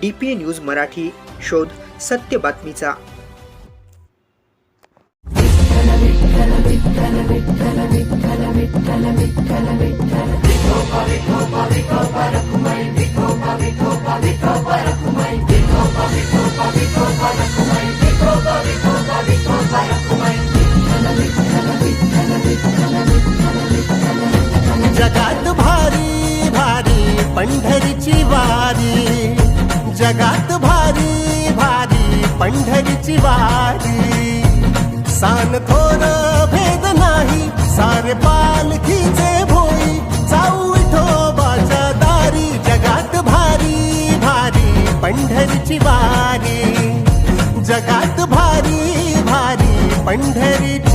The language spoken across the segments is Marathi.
डी पी न्यूज मराठी शोध सत्य बातमीचा. जगात भारी भारी पंढरीची वारी. जगात भारी भारी पंढरीची वारी. सान थोर भेद नाही सारे पालखीचे भोई. जाऊ विठोबाच्या दारी जगात भारी भारी पंढरीची वारी. जगात भारी भारी पंढरीची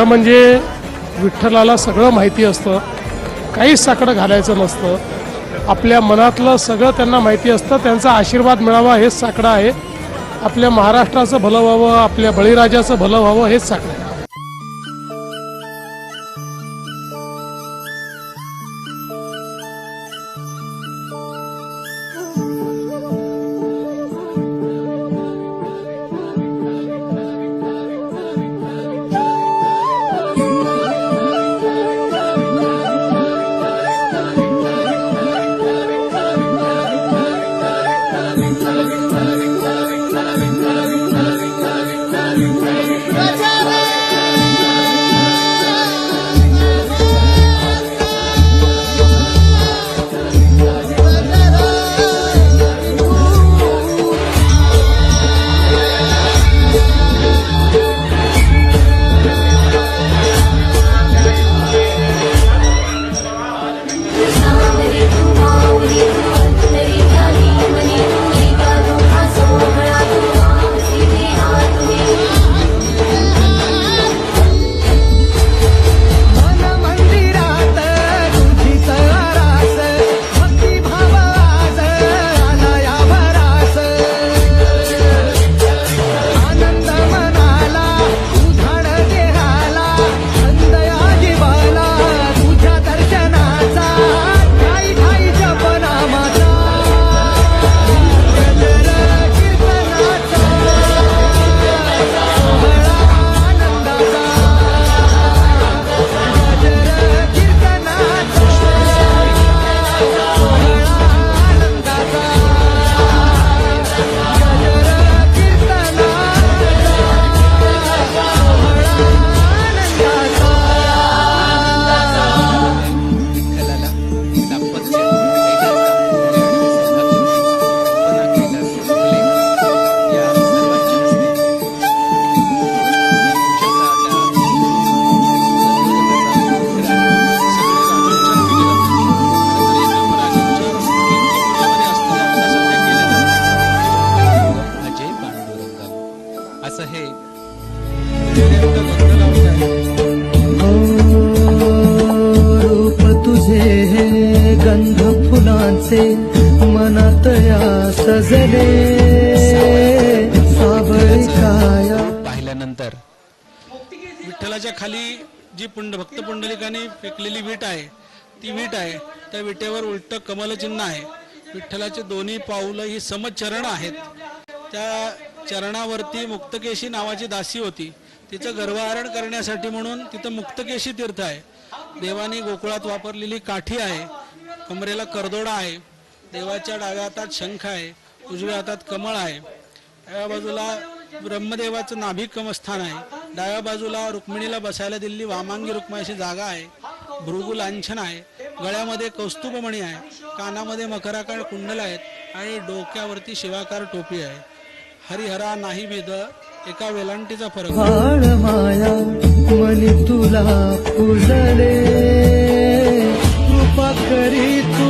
खरं म्हणजे विठ्ठलाला सगळं माहिती असतं. काहीच साकडं घालायचं नसतं. आपल्या मनातलं सगळं त्यांना माहिती असतं. त्यांचा आशीर्वाद मिळावा हेच साकडं आहे. आपल्या महाराष्ट्राचं भलं व्हावं आपल्या बळीराजाचं भलं व्हावं हेच साकडं आहे. पाहिल्यानंतर विठ्ठलाच्या खाली जी पुंड भक्त पुंडलिकाने फेकलेली वीट आहे ती वीट आहे त्या विटेवर उलट कमलचिन्ह आहे. विठ्ठलाचे दोन्ही पाऊलं ही समचरण आहेत. त्या चरणावरती मुक्तकेशी नावाची दासी होती. तिचं गर्वहरण करण्यासाठी म्हणून तिथं मुक्तकेशी तीर्थ आहे. देवाने गोकुळात वापरलेली काठी आहे. कमरेला करदोडा आहे. देवाच्या डाव्या हातात शंख आहे. उजव्या हातात कमळ आहे. डाव्या बाजूला ब्रह्मदेवाचं नाभिकम स्थान आहे. डाव्या बाजूला रुक्मिणीला बसायला दिलेली वामांगी रुक्माईची जागा आहे. भृगु लांछन आहे. गळ्यामध्ये कौस्तुभमणी आहे. कानामध्ये मकराकार कुंडल आहेत आणि डोक्यावरती शिवाकार टोपी आहे. हरिहरा नाही वेद एका वेलांटीचा फरक. मनी तुला कृपा करी तू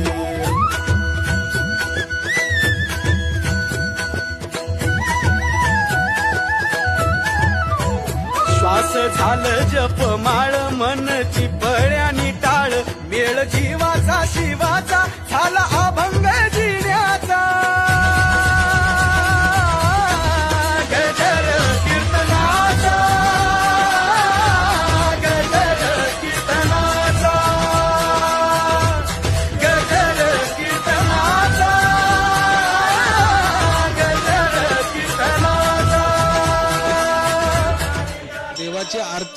झालं जप माळ मन चिपळ्यानी टाळ. मेळ जीवाचा शिवाचा झाला अभंग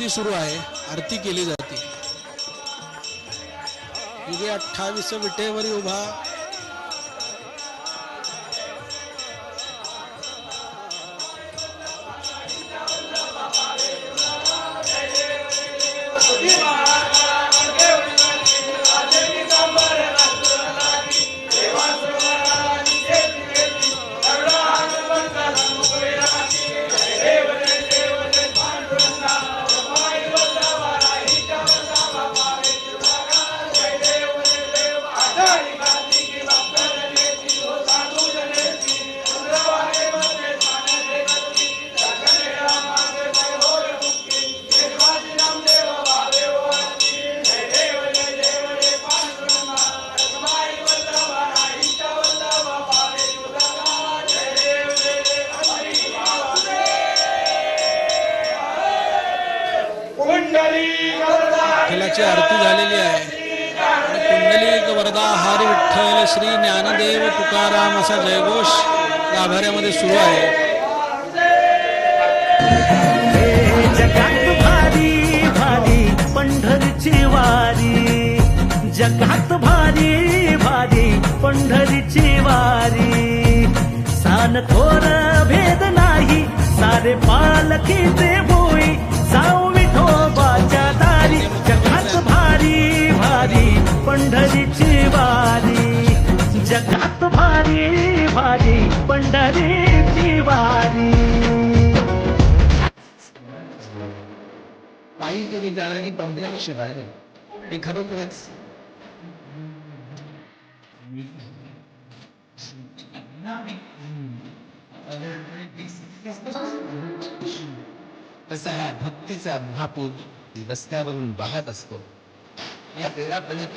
आरती सुरू आहे. आरती केली जाते. युगे अठ्ठावीस विटेवरी उभा. विठ्ठलाची आरती झालेली आहे. कुंडलिक पुंडलिक वरदा हरी विठ्ठल श्री ज्ञानदेव तुकाराम असा जयघोष गाभाऱ्यामध्ये सुरू आहे. जगात भारी भारी पंढरीची वारी. जगात भारी भारी पंढरीची वारी. सान थोर भेद नाही सारे पालखीचे पंढरीची वारी पायी केली जाणारी पंधराशे आहे हे खरोखरच तसा हा भक्तीचा महापूर रस्त्यावरून वाहत असतो. या तेरा पर्यंत